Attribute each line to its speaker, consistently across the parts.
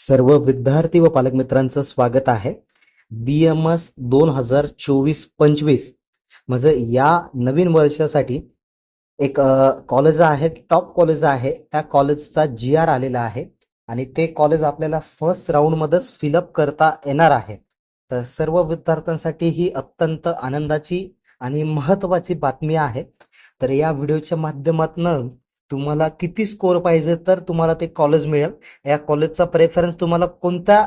Speaker 1: सर्व विद्यार्थी व पालक मित्रांचं स्वागत आहे. बी एम एस दोन हजार चोवीस पंचवीस म्हणजे या नवीन वर्षासाठी एक कॉलेज आहे टॉप कॉलेज आहे. त्या कॉलेजचा जी आर आलेला आहे आणि ते कॉलेज आपल्याला फर्स्ट राऊंडमध्येच फिलअप करता येणार आहे. तर सर्व विद्यार्थ्यांसाठी ही अत्यंत आनंदाची आणि महत्त्वाची बातमी आहे. तर या व्हिडिओच्या माध्यमातून तुम्हाला किती स्कोर पाहिजे तर तुम्हाला ते कॉलेज मिळेल. या कॉलेजचा प्रेफरन्स तुम्हाला कोणत्या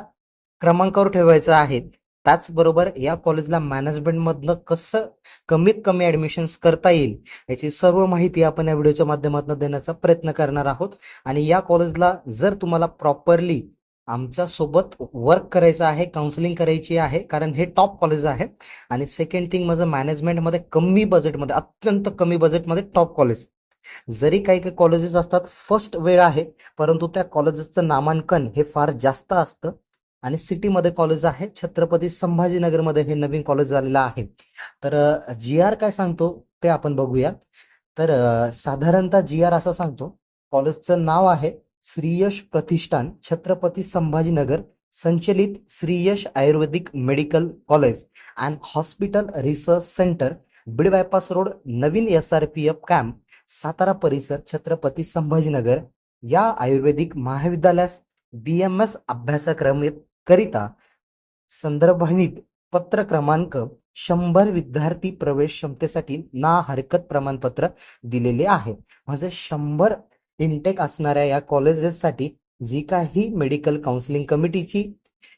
Speaker 1: क्रमांकावर ठेवायचा आहे? त्याचबरोबर या कॉलेजला मॅनेजमेंटमधनं कसं कमीत कमी ऍडमिशन्स करता येईल याची सर्व माहिती आपण या व्हिडिओच्या माध्यमातून देण्याचा प्रयत्न करणार आहोत. आणि या कॉलेजला जर तुम्हाला प्रॉपरली आमच्यासोबत वर्क करायचं आहे काउन्सिलिंग करायची आहे कारण हे टॉप कॉलेज आहे. आणि सेकंड थिंग माझं मॅनेजमेंटमध्ये कमी बजेटमध्ये अत्यंत कमी बजेटमध्ये टॉप कॉलेज जरी काही काही कॉलेजेस असतात फर्स्ट वेळ आहे परंतु त्या कॉलेजेसचं नामांकन हे फार जास्त असतं. आणि सिटीमध्ये कॉलेज आहे छत्रपती संभाजीनगरमध्ये हे नवीन कॉलेज झालेलं आहे. तर जी आर काय सांगतो ते आपण बघूया तर साधारणतः जी आर असं सांगतो कॉलेजचं नाव आहे श्रीयश प्रतिष्ठान छत्रपती संभाजीनगर संचलित Shriyash ayurvedic medical college and hospital research centre Beed bypass road Naveen S R P F camp Satara परिसर छत्रपती संभाजीनगर या आयुर्वेदिक महाविद्यालयास बी एम एस अभ्यासक्रम करिता संदर्भित पत्र क्रमांक शंभर विद्यार्थी प्रवेश क्षमतेसाठी ना हरकत प्रमाणपत्र दिलेले आहे. म्हणजे शंभर इनटेक असणाऱ्या या कॉलेजेससाठी जी काही मेडिकल काउन्सिलिंग कमिटीची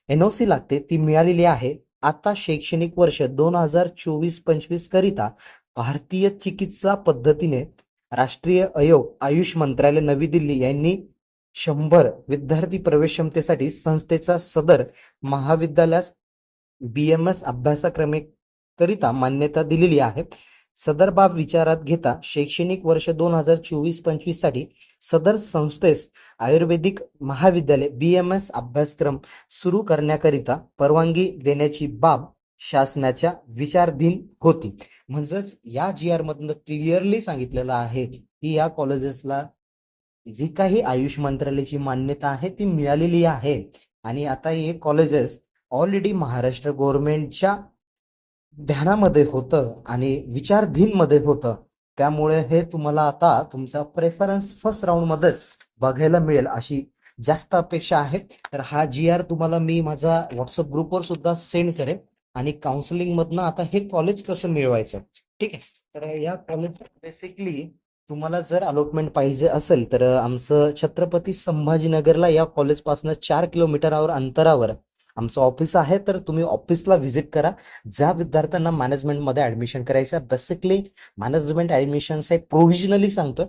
Speaker 1: एनओसी लागते ती मिळालेली आहे. आता शैक्षणिक वर्ष दोन हजार चोवीस पंचवीस करिता भारतीय चिकित्सा पद्धतीने राष्ट्रीय आयोग आयुष मंत्रालय नवी दिल्ली यांनी शंभर विद्यार्थी प्रवेश क्षमतेसाठी संस्थेचा सदर महाविद्यालयास बी एम एस अभ्यासक्रमेकरिता मान्यता दिलेली आहे. सदर बाब विचारात घेता शैक्षणिक वर्ष दोन हजार चोवीस पंचवीससाठी सदर संस्थेस आयुर्वेदिक महाविद्यालय बी एम एस अभ्यासक्रम सुरू करण्याकरिता परवानगी देण्याची बाब शासनाच्या विचारधीन होती. म्हणजेच या जी आर मधनं क्लिअरली सांगितलेलं आहे की या कॉलेजेसला जी काही आयुष मंत्रालयाची मान्यता आहे ती मिळालेली आहे. आणि आता हे कॉलेजेस ऑलरेडी महाराष्ट्र गव्हर्नमेंटच्या ध्यानामध्ये होतं आणि विचारधीनमध्ये होतं. त्यामुळे हे तुम्हाला आता तुमचा प्रेफरन्स फर्स्ट राऊंडमध्येच बघायला मिळेल अशी जास्त अपेक्षा आहे. तर हा जी आर तुम्हाला मी माझा व्हॉट्सअप ग्रुपवर सुद्धा सेंड करेन. आणि काउन्सिलिंग मधनं आता हे कॉलेज कसं मिळवायचं? ठीक आहे. तर या कॉलेज बेसिकली तुम्हाला जर अलॉटमेंट पाहिजे असेल तर आमचं छत्रपती संभाजीनगरला या कॉलेजपासून चार किलोमीटरवर अंतरावर आमचं ऑफिस आहे. तर तुम्ही ऑफिसला व्हिजिट करा. ज्या विद्यार्थ्यांना मॅनेजमेंटमध्ये ऍडमिशन करायचं आहे बेसिकली मॅनेजमेंट ऍडमिशन्स हे प्रोव्हिजनली सांगतोय.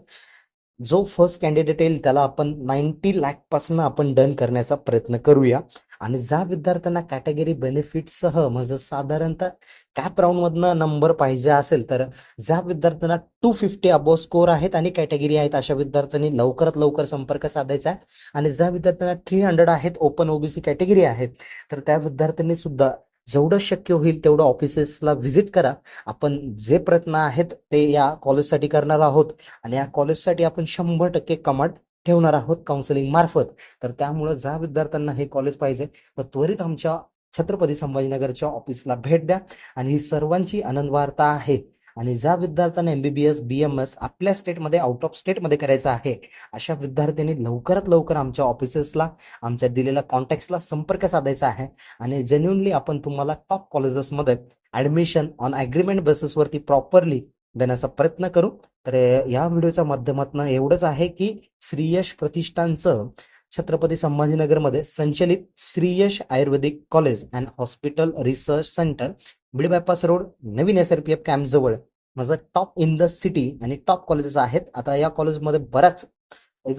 Speaker 1: जो फर्स्ट कॅन्डिडेट येईल त्याला आपण नाईन्टी लॅक आपण डन करण्याचा प्रयत्न करूया. आणि ज्या विद्यार्थ्यांना कॅटेगरी बेनिफिटसह म्हणजे साधारणतः कॅप राऊंड मधनं नंबर पाहिजे असेल तर ज्या विद्यार्थ्यांना टू फिफ्टी अबोव स्कोर आहेत आणि कॅटेगरी आहेत अशा विद्यार्थ्यांनी लवकरात लवकर संपर्क साधायचा आहे. आणि ज्या विद्यार्थ्यांना थ्री हंड्रेड आहेत ओपन ओबीसी कॅटेगरी आहेत तर त्या विद्यार्थ्यांनी सुद्धा जेवढं शक्य होईल तेवढं ऑफिसेसला व्हिजिट करा. आपण जे प्रयत्न आहेत ते या कॉलेजसाठी करणार आहोत. आणि या कॉलेजसाठी आपण शंभर टक्के कमांड ठेवणार आहोत काउन्सिलिंग मार्फत. तर त्यामुळं ज्या विद्यार्थ्यांना हे कॉलेज पाहिजे तर त्वरित आमच्या छत्रपती संभाजीनगरच्या ऑफिसला भेट द्या. आणि ही सर्वांची आनंद वार्ता आहे. आणि ज्या विद्यार्थ्यांना एमबीबीएस बी एम एस आपल्या स्टेटमध्ये आउट ऑफ स्टेटमध्ये करायचं आहे अशा विद्यार्थ्यांनी लवकरात लवकर आमच्या ऑफिसेसला आमच्या दिलेल्या कॉन्टॅक्ट्सला संपर्क साधायचा आहे. आणि जेन्युनली आपण तुम्हाला टॉप कॉलेजेसमध्ये ऍडमिशन ऑन ॲग्रीमेंट बेसिसवरती प्रॉपरली देण्याचा प्रयत्न करू. तर या व्हिडिओच्या माध्यमातून एवढंच आहे की श्रीयश प्रतिष्ठानचं छत्रपती संभाजीनगरमध्ये संचलित Shriyash ayurvedic college and hospital research centre Beed bypass road Naveen S R P F camp जवळ. माझं टॉप इन द सिटी आणि टॉप कॉलेजेस आहेत. आता या कॉलेजमध्ये बऱ्याच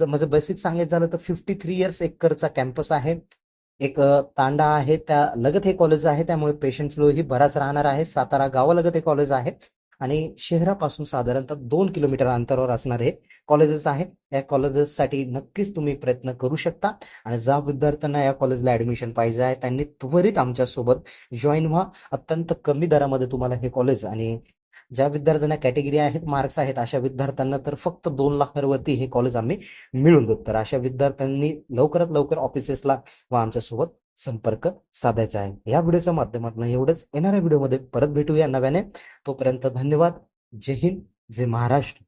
Speaker 1: माझं बेसिक सांगायचं झालं तर फिफ्टी थ्री इयर्स एकरचा कॅम्पस आहे. एक तांडा आहे. त्या लगत हे कॉलेज आहे. त्यामुळे पेशंट फ्लो ही बराच राहणार आहे. सातारा गावालगत हे कॉलेज आहे. आणि शहरापासून साधारणतः दोन किलोमीटर अंतरावर असणारे हे कॉलेजेस आहेत. या कॉलेजेससाठी नक्कीच तुम्ही प्रयत्न करू शकता. आणि ज्या विद्यार्थ्यांना या कॉलेजला ऍडमिशन पाहिजे आहे त्यांनी त्वरित आमच्यासोबत जॉईन व्हा. अत्यंत कमी दरामध्ये तुम्हाला हे कॉलेज आणि ज्या विद्यार्थ्यांना कॅटेगरी आहेत मार्क्स आहेत अशा विद्यार्थ्यांना तर फक्त दोन लाखांवरती हे कॉलेज आम्ही मिळून देतो तर अशा विद्यार्थ्यांनी लवकरात लवकर ऑफिसेसला व आमच्यासोबत संपर्क साधायचा आहे. या व्हिडिओच्या माध्यमातून एवढंच. येणाऱ्या व्हिडिओमध्ये परत भेटूया नव्याने. तोपर्यंत धन्यवाद. जय हिंद. जय महाराष्ट्र.